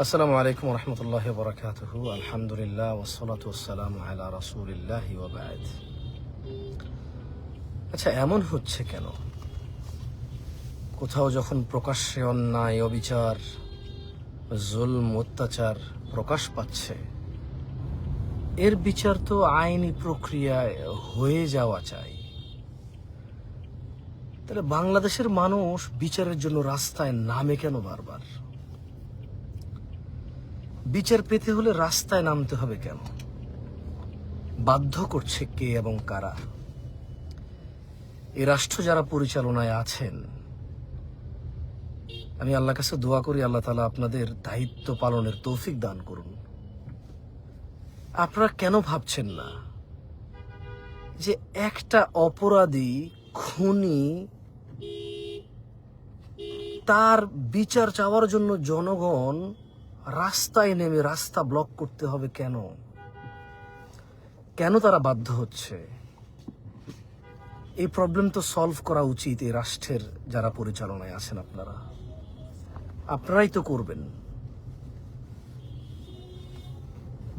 আসসালামু আলাইকুম রহমতুল্লাহ বরকাতহু আলহামদুলিল্লাহ ওসলাত ওসালাম আলা রসুলিল্লাহ ওবায়দ আচ্ছা এমন হচ্ছে কেন? কোথাও যখন প্রকাশ্যে অন্যায়, অবিচার, জুলম, অত্যাচার প্রকাশ পাচ্ছে, এর বিচার তো আইনি প্রক্রিয়ায় হয়ে যাওয়া চাই। তাহলে বাংলাদেশের মানুষ বিচারের জন্য রাস্তায় নামে কেন বারবার? বিচার পেতে হলে রাস্তায় নামতে হবে কেন? বাধ্য করছে কে এবং কারা? এই রাষ্ট্র যারা পরিচালনায় আছেন, আমি আল্লাহ কাছে দোয়া করি, আল্লাহ তালা আপনাদের দায়িত্ব পালনের তৌফিক দান করুন। আপনারা কেন ভাবছেন না যে একটা অপরাধী খুনি তার বিচার চাওয়ার জন্য জনগণ রাস্তায় নেমে রাস্তা ব্লক করতে হবে কেন? কেন তারা বাধ্য হচ্ছে? এই প্রবলেম তো সলভ করা উচিত এই রাষ্ট্রের যারা পরিচালনায় আছেন আপনারা। আপনারাই তো করবেন।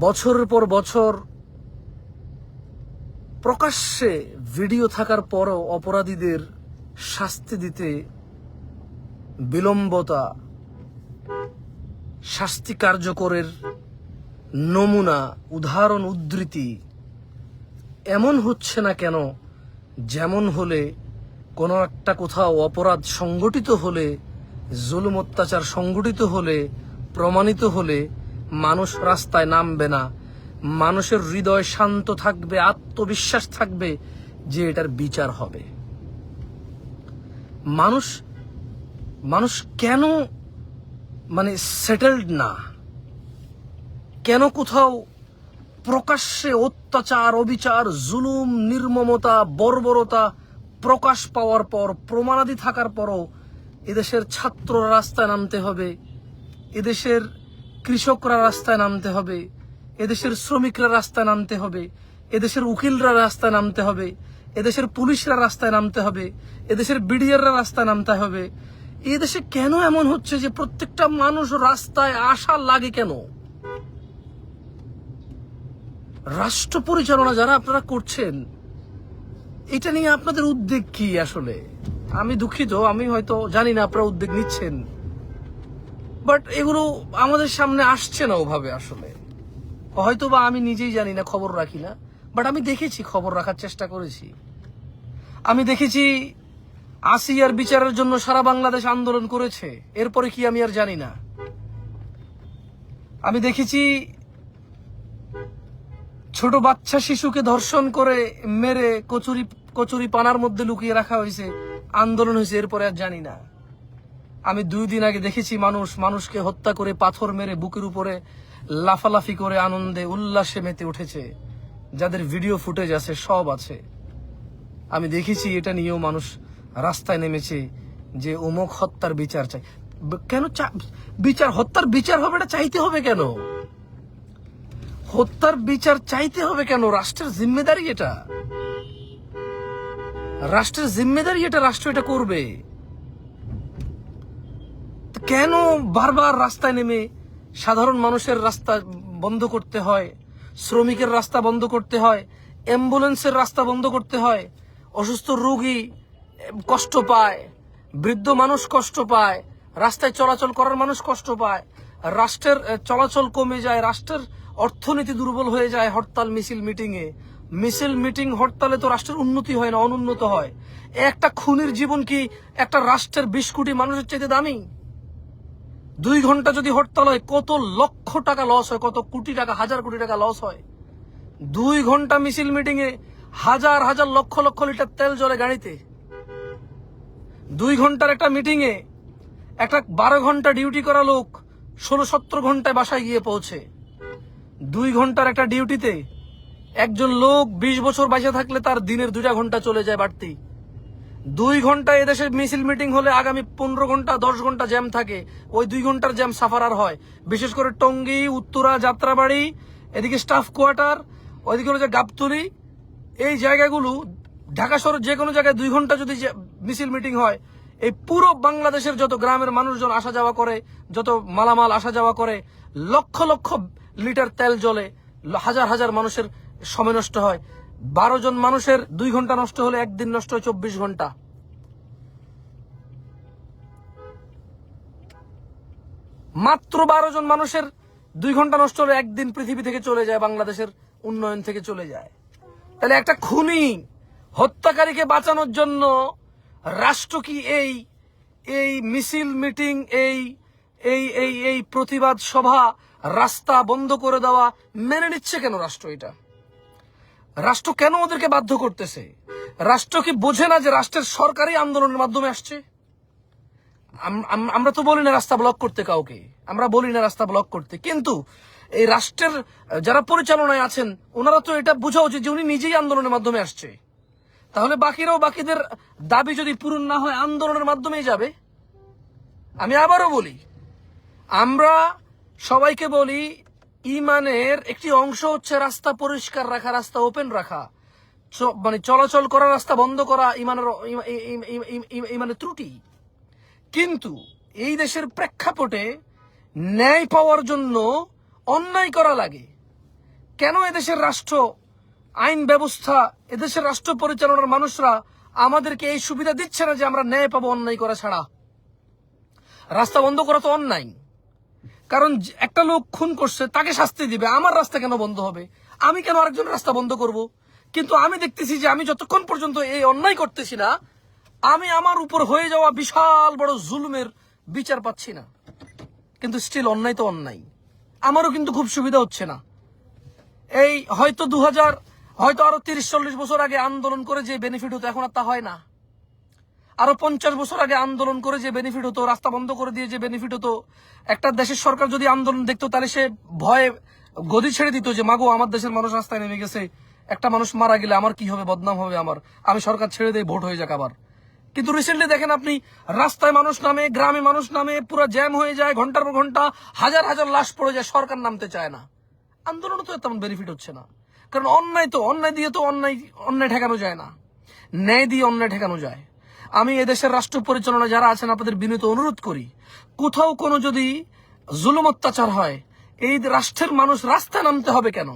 বছরের পর বছর প্রকাশ্যে ভিডিও থাকার পরও অপরাধীদের শাস্তি দিতে বিলম্বতা শাস্তি কার্যকরের নমুনা, উদাহরণ, উদ্ধৃতি এমন হচ্ছে না কেন যেমন হলে কোনো একটা কোথাও অপরাধ সংগঠিত হলে, জুলুম অত্যাচার সংগঠিত হলে, প্রমাণিত হলে মানুষ রাস্তায় নামবে না। মানুষের হৃদয় শান্ত থাকবে, আত্মবিশ্বাস থাকবে যে এটার বিচার হবে। মানুষ মানুষ কেন মানে সেটেলড না। কেন কোথাও প্রকাশ্যে অত্যাচার, অবিচার, জুলুম, নির্মমতা, বর্বরতা প্রকাশ পাওয়ার পর, প্রমাণাদি থাকার পরও এদেশের ছাত্র রাস্তায় নামতে হবে, এদেশের কৃষকরা রাস্তায় নামতে হবে, এদেশের শ্রমিকরা রাস্তায় নামতে হবে, এদেশের উকিলরা রাস্তায় নামতে হবে, এদেশের পুলিশরা রাস্তায় নামতে হবে, এদেশের বিডিআররা রাস্তায় নামতে হবে এই দেশে কেন এমন হচ্ছে যে প্রত্যেকটা মানুষ রাস্তায় আসা লাগে কেন? রাষ্ট্র পরিচালনা যারা আপনারা করছেন, এটা নিয়ে আপনাদের উদ্বেগ কি আসলে? আমি দুঃখিত, আমি হয়তো জানি না আপনারা উদ্বেগ নিচ্ছেন। বাট এগুলো আমাদের সামনে আসছে না ওভাবে আসলে। হয়তো বা আমি নিজেই জানি না, খবর রাখি না বাট আমি দেখেছি, খবর রাখার চেষ্টা করেছি। আমি দেখেছি আসিয়ার বিচারের জন্য সারা বাংলাদেশ আন্দোলন করেছে। এরপরে কি আমি আর জানি না। আমি দেখেছি ছোট বাচ্চা শিশুকে ধর্ষণ করে মেরে কচুরি কচুরি পানার মধ্যে লুকিয়ে রাখা হয়েছে। আন্দোলন হয়েছে, এরপরে আর জানি না। আমি দুই দিন আগে দেখেছি মানুষ, মানুষকে হত্যা করে পাথর মেরে বুকের উপরে লাফালাফি করে আনন্দে উল্লাসে মেতে উঠেছে। যাদের ভিডিও ফুটেজ আছে, সব আছে। আমি দেখেছি এটা নিয়েও মানুষ রাস্তায় নেমেছে যে অমুক হত্যার বিচার চাই। কেন বিচার, হত্যার বিচার হবে এটা চাইতে হবে কেন? হত্যার বিচার চাইতে হবে কেন? রাষ্ট্রের জিম্মেদারি এটা। রাষ্ট্রের জিম্মেদারি এটা, রাষ্ট্র এটা করবে। কেন বারবার রাস্তায় নেমে সাধারণ মানুষের রাস্তা বন্ধ করতে হয়, শ্রমিকের রাস্তা বন্ধ করতে হয়, অ্যাম্বুলেন্সের রাস্তা বন্ধ করতে হয়, অসুস্থ রোগী কষ্ট পায়, বৃদ্ধ মানুষ কষ্ট পায়, রাস্তায় চলাচল করার মানুষ কষ্ট পায়, রাষ্ট্রের চলাচল কমে যায়, রাষ্ট্রের অর্থনীতি দুর্বল হয়ে যায় হরতাল, মিছিল মিটিং এ মিছিল, মিটিং, হরতালে তো রাষ্ট্রের উন্নতি হয় না, অনুন্নত হয়। একটা খুনির জীবন কি একটা রাষ্ট্রের বিশ কোটি মানুষের চাইতে দামি? দুই ঘণ্টা যদি হরতাল হয়, কত লক্ষ টাকা লস হয়, কত কোটি টাকা, হাজার কোটি টাকা লস হয়। দুই ঘণ্টা মিছিল মিটিং এ হাজার হাজার, লক্ষ লক্ষ লিটার তেল জলে গাড়িতে। দুই ঘণ্টার একটা মিটিং এ একটা বারো ঘণ্টা ডিউটি করা লোক ষোলো সতেরো ঘন্টায় বাসায় গিয়ে পৌঁছে। দুই ঘণ্টার একটা ডিউটিতে একজন লোক বিশ বছর বাইসে থাকলে তার দিনের দুটা ঘণ্টা চলে যায় বাড়তি। দুই ঘণ্টা এদেশে মিছিল মিটিং হলে আগামী পনেরো ঘণ্টা, দশ ঘণ্টা জ্যাম থাকে। ওই দুই ঘণ্টার জ্যাম সাফার আর হয়। বিশেষ করে টঙ্গী, উত্তরা, যাত্রাবাড়ি, এদিকে স্টাফ কোয়ার্টার ওইদিকে হলো যে গাবতলি। এই জায়গাগুলো ঢাকা শহরের যে কোনো জায়গায় দুই ঘণ্টা যদি মিছিল মিটিং হয়, এই পুরো বাংলাদেশের যত গ্রামের মানুষজন আসা যাওয়া করে, যত মালামাল আসা যাওয়া করে, লক্ষ লক্ষ লিটার তেল জ্বলে, ল- হাজার হাজার মানুষের সময় নষ্ট হয়। বারো জন মানুষের দুই ঘণ্টা নষ্ট হলে একদিন নষ্ট হয় চব্বিশ ঘণ্টা। মাত্র বারো জন মানুষের দুই ঘণ্টা নষ্ট হলে একদিন পৃথিবী থেকে চলে যায়, বাংলাদেশের উন্নয়ন থেকে চলে যায়। তাহলে একটা খুনি হত্যাকারীকে বাঁচানোর জন্য রাষ্ট্র কি এই এই মিছিল মিটিং, এই এই এই এই প্রতিবাদ সভা রাস্তা বন্ধ করে দেওয়া মেনে নিচ্ছে কেন রাষ্ট্র এটা? রাষ্ট্র কেন ওদেরকে বাধ্য করতেছে? রাষ্ট্র কি বোঝে না যে রাষ্ট্রের সরকারি আন্দোলনের মাধ্যমে আসছে? আম- আম- আমরা তো বলি না রাস্তা ব্লক করতে কাউকে। আমরা বলি না রাস্তা ব্লক করতে। কিন্তু এই রাষ্ট্রের যারা পরিচালনায় আছেন, ওনারা তো এটা বোঝা উচিত যে উনি নিজেই আন্দোলনের মাধ্যমে আসছে। তাহলে বাকিরাও বাকিদের দাবি যদি পূরণ না হয় আন্দোলনের মাধ্যমেই যাবে? আমি আবারও বলি, আমরা সবাইকে বলি, ইমানের একটি অংশ হচ্ছে রাস্তা পরিষ্কার রাখা, রাস্তা ওপেন রাখা। মানে চলাচল করা, রাস্তা বন্ধ করা ইমানের ইমা- ইম- ইম- ইম- ইম- ইমানের ত্রুটি। কিন্তু এই দেশের প্রেক্ষাপটে ন্যায় পাওয়ার জন্য অন্যায় করা লাগে। কেন এদেশের রাষ্ট্র, আইন ব্যবস্থা এদেশের রাষ্ট্র পরিচালনার মানুষরা আমাদেরকে এই সুবিধা দিচ্ছে না যে আমরা ন্যায় পাবো অন্যায় করা ছাড়া। রাস্তা বন্ধ করা তো অন্যায়। কারণ একটা লোক খুন করছে, তাকে শাস্তি দিবে, আমার রাস্তা কেন বন্ধ হবে? আমি কেন আরেকজন রাস্তা বন্ধ করব? কিন্তু আমি দেখতেছি যে আমি যতক্ষণ পর্যন্ত এই অন্যায় করতেছি না, আমি আমার উপর হয়ে যাওয়া বিশাল বড় জুলুমের বিচার পাচ্ছি না। কিন্তু স্টিল অন্যায় তো অন্যায়। আমারও কিন্তু খুব সুবিধা হচ্ছে না। এই হয়তো দু হাজার হয়তো আরও তিরিশ, চল্লিশ বছর আগে আন্দোলন করে যে বেনিফিট হতো, এখন আর তা হয় না। আরও পঞ্চাশ বছর আগে আন্দোলন করে যে বেনিফিট হতো, রাস্তা বন্ধ করে দিয়ে যে বেনিফিট হতো, একটা দেশের সরকার যদি আন্দোলন দেখতো, তাহলে সে ভয়ে গদি ছেড়ে দিত যে, মাগো, আমার দেশের মানুষ রাস্তায় নেমে গেছে, একটা মানুষ মারা গেলে আমার কি হবে, বদনাম হবে আমার, আমি সরকার ছেড়ে দেই, ভোট হয়ে যাক আবার। কিন্তু রিসেন্টলি দেখেন আপনি, রাস্তায় মানুষ নামে, গ্রামে মানুষ নামে, পুরো জ্যাম হয়ে যায়, ঘণ্টার পর ঘণ্টা হাজার হাজার লাশ পড়ে যায়, সরকার নামতে চায় না। আন্দোলনে তো তেমন বেনিফিট হচ্ছে না। কারণ অন্যায় তো, অন্যায় দিয়ে তো অন্যায় অন্যায় ঠেকানো যায় না। ন্যায় দিয়ে অন্যায় ঠেকানো যায়। আমি এদেশের রাষ্ট্র পরিচালনা যারা আছেন, আপনাদের বিনীত অনুরোধ করি, কোথাও কোনো যদি জুলুম অত্যাচার হয়, এই রাষ্ট্রের মানুষ রাস্তায় নামতে হবে কেন?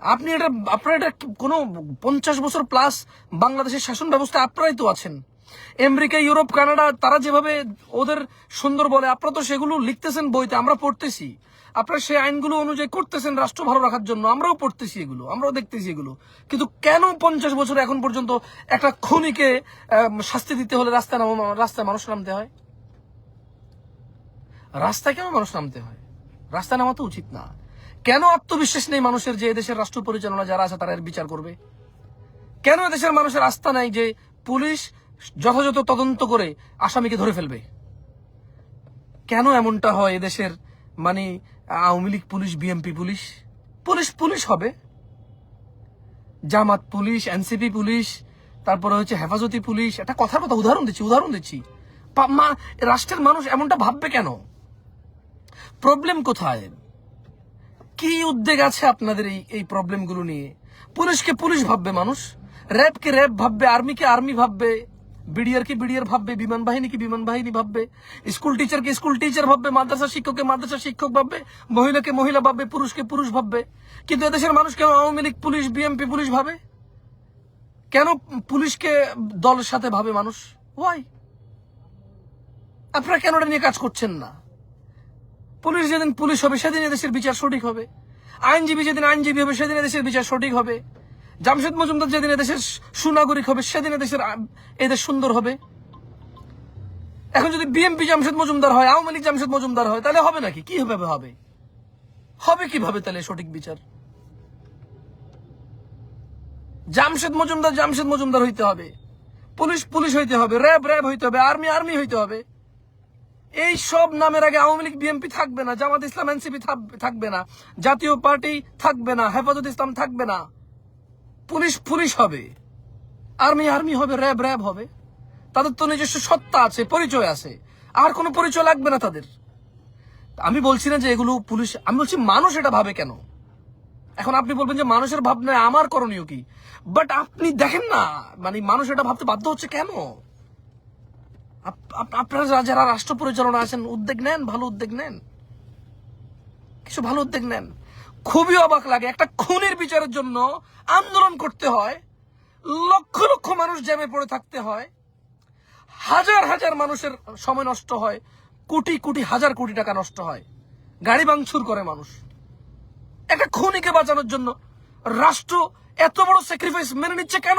আপনি এটা, আপনার এটা কোনো পঞ্চাশ বছর প্লাস বাংলাদেশের শাসন ব্যবস্থা আপনারাই তো আছেন। আমেরিকা, ইউরোপ, কানাডা, তারা যেভাবে ওদের সুন্দর বলে, আপনারা তো সেগুলো লিখতেছেন বইতে, আমরা পড়তেছি। আপনারা সেই আইনগুলো অনুযায়ী করতেছেন রাষ্ট্র ভালো রাখার জন্য, আমরাও পড়তেছি এগুলো, আমরাও দেখতেছি এগুলো। কিন্তু কেন পঞ্চাশ বছর এখন পর্যন্ত একটা খুনিকে শাস্তি দিতে হলে রাস্তায় রাস্তায় মানুষ নামতে হয়? রাস্তায় কেন মানুষ নামতে হয়? রাস্তায় নামা তো উচিত না। কেন আত্মবিশ্বাস নেই মানুষের যে এদেশের রাষ্ট্র পরিচালনা যারা আছে তারা এর বিচার করবে? কেন এদেশের মানুষের আস্থা নাই যে পুলিশ যথাযথ তদন্ত করে আসামিকে ধরে ফেলবে। কেন এমনটা হয় এদেশের মানে Awami League police, BMP police? Police police হবে। জামাত পুলিশ, এনসিপি পুলিশ, তারপরে হচ্ছে হেফাজতি পুলিশ। একটা কথার কথা উদাহরণ দিচ্ছি উদাহরণ দিচ্ছি। রাষ্ট্রের মানুষ এমনটা ভাববে কেন? প্রবলেম কোথায়? কি উদ্বেগ আছে আপনাদের এই এই প্রবলেমগুলো নিয়ে? পুলিশকে পুলিশ ভাববে মানুষ? র্যাবকে র্যাব ভাববে, আর্মিকে আর্মি ভাববে বিডিআরকে বিডিআর ভাববে? বিমান বাহিনীকে বিমান বাহিনী ভাববে? স্কুল টিচারকে স্কুল টিচার ভাববে? মাদ্রাসা শিক্ষককে মাদ্রাসা শিক্ষক ভাববে? মহিলাকে মহিলা ভাববে? পুরুষকে পুরুষ ভাববে? কিন্তু এদেশের মানুষ কেন Awami League, police, BMP, police ভাবে? কেন পুলিশকে দলের সাথে ভাবে মানুষ? ওয়াই আপনারা কেন এটা নিয়ে কাজ করছেন না? পুলিশ যেদিন পুলিশ হবে, সেদিন এদেশের বিচার সঠিক হবে। আইনজীবী যেদিন আইনজীবী হবে, সেদিন এদেশের বিচার সঠিক হবে। জামশেদ মজুমদার যেদিন এদেশের সুনাগরিক হবে, সেদিন এদেশের এদেশ সুন্দর হবে। এখন যদি বিএমপি জামশেদ মজুমদার হয়, আওয়ামী লীগ জামশেদ মজুমদার হয়, তাহলে হবে নাকি? কি হবে হবে? হবে কীভাবে তাহলে সঠিক বিচার? জামশেদ মজুমদার জামশেদ মজুমদার হইতে হবে। পুলিশ পুলিশ হইতে হবে, র্যাব র্যাব হইতে হবে, আর্মি আর্মি হইতে হবে। এই সব নামের আগে আওয়ামী লীগ, বিএনপি থাকবে না, জামাত ইসলাম, এনসিপি থাকবে না, জাতীয় পার্টি থাকবে না, হেফাজত ইসলাম থাকবে না। পুলিশ পুলিশ হবে। আর্মি আর্মি হবে, র্যাব র্যাব হবে। তাদের তো নিজস্ব সত্তা আছে, পরিচয় আছে। আর কোনো পরিচয় লাগবে না তাদের। আমি বলছি না যে এগুলো পুলিশ আমি বলছি মানুষ এটা ভাবে কেন? এখন আপনি বলবেন যে মানুষের ভাবনায় আমার করণীয় কি? বাট আপনি দেখেন না মানে মানুষ এটা ভাবতে বাধ্য হচ্ছে কেন? আপ- আপ- আপনারা যারা রাষ্ট্র পরিচালনা আছেন, উদ্যোগ নেন, ভালো উদ্যোগ নেন। কিছু ভালো উদ্যোগ নেন। খুবই অবাক লাগে। একটা খুনের বিচারের জন্য আন্দোলন করতে হয়। লক্ষ লক্ষ মানুষ জ্যামে পড়ে থাকতে হয়। হাজার হাজার মানুষের সময় নষ্ট হয়। কোটি কোটি হাজার কোটি টাকা নষ্ট হয়। গাড়ি ভাঙচুর করে মানুষ। একটা খুনিকে বাঁচানোর জন্য রাষ্ট্র এত বড় স্যাক্রিফাইস মেনে নিচ্ছে কেন?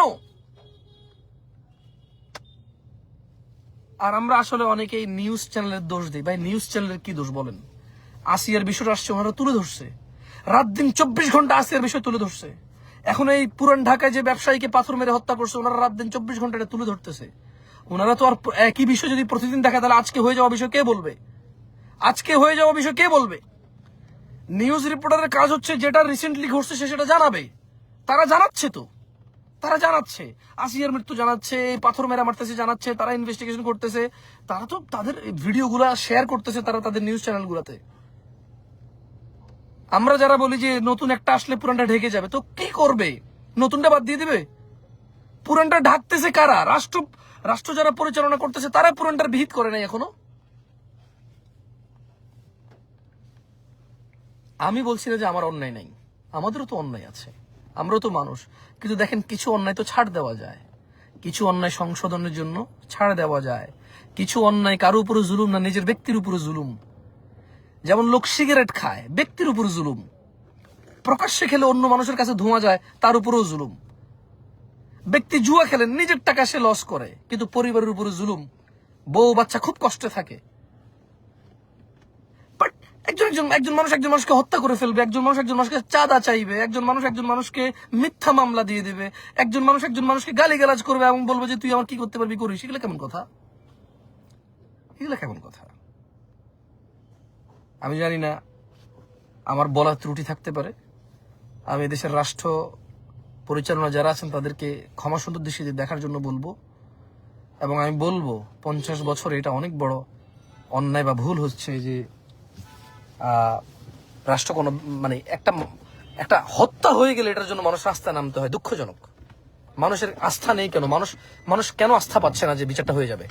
আর আমরা আসলে অনেকেই নিউজ চ্যানেলের দোষ দিই। ভাই নিউজ চ্যানেলের কি দোষ বলেন? আসিয়ার আসছে, ওনারা তুলে ধরছে। রাত দিন চব্বিশ ঘণ্টা আসিয়ার বিষয় তুলে ধরছে। এখন এই পুরান ঢাকায় যে ব্যবসায়ীকে পাথর মেরে হত্যা করছে, ওনারা রাত দিন চব্বিশ ঘণ্টা তুলে ধরতেছে। ওনারা তো আর একই বিষয় যদি প্রতিদিন দেখা, তাহলে আজকে হয়ে যাওয়া বিষয় কে বলবে? আজকে হয়ে যাওয়া বিষয় কে বলবে? নিউজ রিপোর্টারের কাজ হচ্ছে যেটা রিসেন্টলি ঘটছে সে সেটা জানাবে। তারা জানাচ্ছে তো। তারা জানাচ্ছে। আসিয়ার মৃত্যু জানাচ্ছে, পাথর মেরা মারতেছে জানাচ্ছে, তারা ইনভেস্টিগেশন করতেছে। তারা তো তাদের ভিডিওগুলা শেয়ার করতেছে, তারা তাদের নিউজ চ্যানেলগুলোতে আমরা যারা বলি যে নতুন একটা আসলে পুরানটা ঢেকে যাবে, তো কি করবে? নতুনটা বাদ দিয়ে দিবে? পুরানটা ঢাকতেছে কারা? রাষ্ট্র রাষ্ট্র যারা পরিচালনা করতেছে, তারা পুরানটার বিহিত করে নাই এখনও? আমি বলছি না যে আমার অন্যায় নাই। আমাদেরও তো অন্যায় আছে। আমরাও তো মানুষ। কিন্তু দেখেন, কিছু অন্যায় তো ছাড় দেওয়া যায়। কিছু অন্যায় সংশোধনের জন্য ছাড় দেওয়া যায়। কিছু অন্যায় কারও উপরে জুলুম না, নিজের ব্যক্তির উপরে জুলুম। যেমন লোক সিগারেট খায়, ব্যক্তির উপর জুলুম। প্রকাশ্যে খেলে অন্য মানুষের কাছে ধোঁয়া যায়, তার উপরেও জুলুম। ব্যক্তি জুয়া খেলেন নিজের টাকা সে লস করে, কিন্তু পরিবারের উপরে জুলুম। বউ বাচ্চা খুব কষ্টে থাকে। একজন একজন একজন মানুষ একজন মানুষকে হত্যা করে ফেলবে, একজন মানুষ একজন মানুষকে চাঁদা চাইবে, একজন মানুষ একজন মানুষকে মিথ্যা মামলা দিয়ে দিবে, একজন মানুষ একজন মানুষকে গালিগালাজ করবে এবং বলবে যে, তুই আমার কি করতে পারবি করিস? এগুলো কেমন কথা? এগুলো কেমন কথা? আমি জানি না আমার বলার ত্রুটি থাকতে পারে। আমি দেশের রাষ্ট্র পরিচালনা যারা আছেন তাদেরকে ক্ষমা সুন্দর দৃষ্টিতে দেখার জন্য বলব এবং আমি বলব, পঞ্চাশ বছর এটা অনেক বড় অন্যায় বা ভুল হচ্ছে যে রাষ্ট্র কোনো মানে একটা একটা হত্যা হয়ে গেলে এটার জন্য মানুষ রাস্তায় নামতে হয়, দুঃখজনক। মানুষের আস্থা নেই কেন? মানুষ মানুষ কেন আস্থা পাচ্ছে না যে বিচারটা হয়ে যাবে?